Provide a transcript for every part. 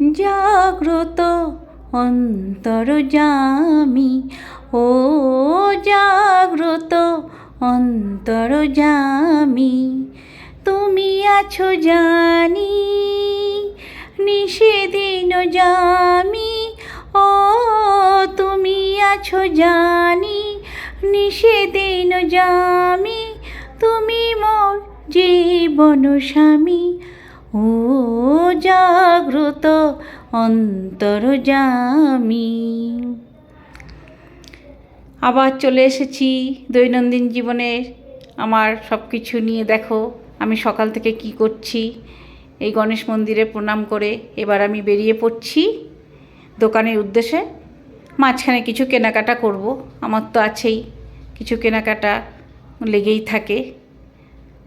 জাগ্রত অন্তর্জামি ও জাগ্রত অন্তর্জামি তুমি আছো জানি, নিষেদিন জামি, ও তুমি আছো জানি, নিষেদিন জামি। তুমি মোর জীবন স্বামী ও জাগ্রত অন্তর্জামি আবার চলে এসেছি দৈনন্দিন জীবনের আমার সব কিছু নিয়ে। দেখো, আমি সকাল থেকে কি করছি? এই গণেশ মন্দিরে প্রণাম করে এবার আমি বেরিয়ে পড়ছি দোকানের উদ্দেশ্যে। মাঝখানে কিছু কেনাকাটা করব, আমার তো আছেই। কিছু কেনাকাটা লেগেই থাকে।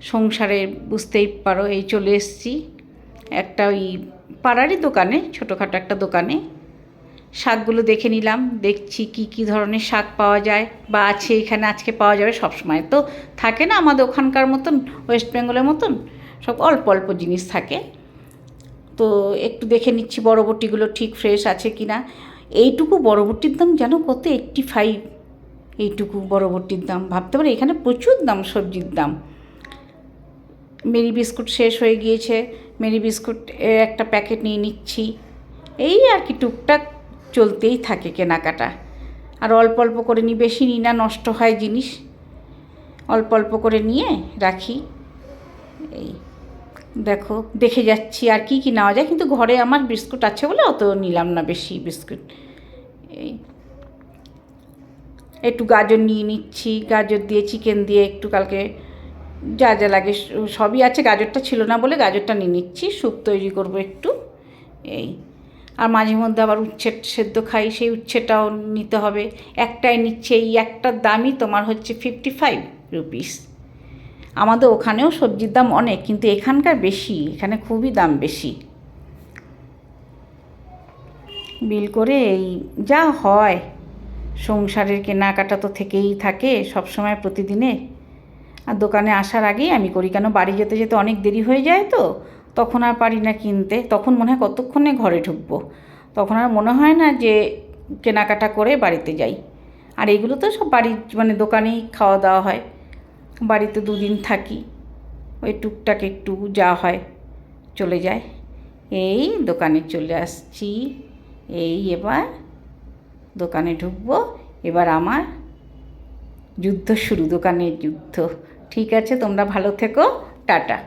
সংসারে বুঝতেই পারো, এই চলে এসেছি। একটা ওই পাড়ারই দোকানে, ছোটোখাটো একটা দোকানে। শাকগুলো দেখে নিলাম, দেখছি কি কি ধরনের শাক পাওয়া যায় বা আছে এখানে, আজকে পাওয়া যাবে সব সময় তো থাকে না আমাদের ওখানকার মতন, ওয়েস্ট বেঙ্গলের মতন, সব অল্প অল্প জিনিস থাকে। তো একটু দেখে নিচ্ছি বড়বটিগুলো ঠিক ফ্রেশ আছে কি না এইটুকু বড়বটির দাম যেন কত? Eighty five. এইটুকু বড়বটির দাম। ভাবতে পারি, এখানে প্রচুর দাম, সবজির দাম। মেরি বিস্কুট শেষ হয়ে গিয়েছে। মেরি বিস্কুট একটা প্যাকেট নিয়ে নিচ্ছি। এই আর কি টুকটাক চলতেই থাকে কেনাকাটা। আর অল্প অল্প করে নিই বেশি নিই না, নষ্ট হয় জিনিস। অল্প অল্প করে নিয়ে রাখি। এই দেখো, দেখে যাচ্ছি আর কি কি নেওয়া যায়। কিন্তু ঘরে আমার বিস্কুট আছে বলে অত নিলাম না বেশি বিস্কুট। এই একটু গাজর নিয়ে নিচ্ছি। গাজর দিয়ে, চিকেন দিয়ে একটু কালকে যা যা লাগে, সবই আছে, গাজরটা ছিল না বলে গাজরটা নিয়ে নিচ্ছি, স্যুপ তৈরি করব একটু, এই। আর মাঝে মধ্যে আবার উচ্ছে সেদ্ধ খাই, সেই উচ্ছেটাও নিতে হবে। একটাই নিচ্ছে, এই একটার দামই তোমার হচ্ছে ফিফটি ফাইভ রুপিস আমাদের ওখানেও সবজির দাম অনেক, কিন্তু এখানকার বেশি, এখানে খুবই দাম বেশি। বিল করে এই যা হয়, সংসারের কেনাকাটা তো থেকেই থাকে সব সময় প্রতিদিনে আর দোকানে আসার আগেই আমি করি, কেন বাড়ি যেতে যেতে অনেক দেরি হয়ে যায় তো, তখন আর পারি না কিনতে, তখন মনে হয় কতক্ষণে ঘরে ঢুকবো? তখন আর মনে হয় না যে কেনাকাটা করে বাড়িতে যাই। আর এগুলো তো সব বাড়ির মানে দোকানেই খাওয়া দাওয়া হয়। বাড়িতে দুদিন থাকি, ওই টুকটাক একটু যা হয়, চলে যায় এই দোকানে চলে আসছি, এই এবার দোকানে ঢুকবো, এবার আমার যুদ্ধ শুরু, দোকানের যুদ্ধ। ঠিক আছে তোমরা ভালো থেকো টাটা।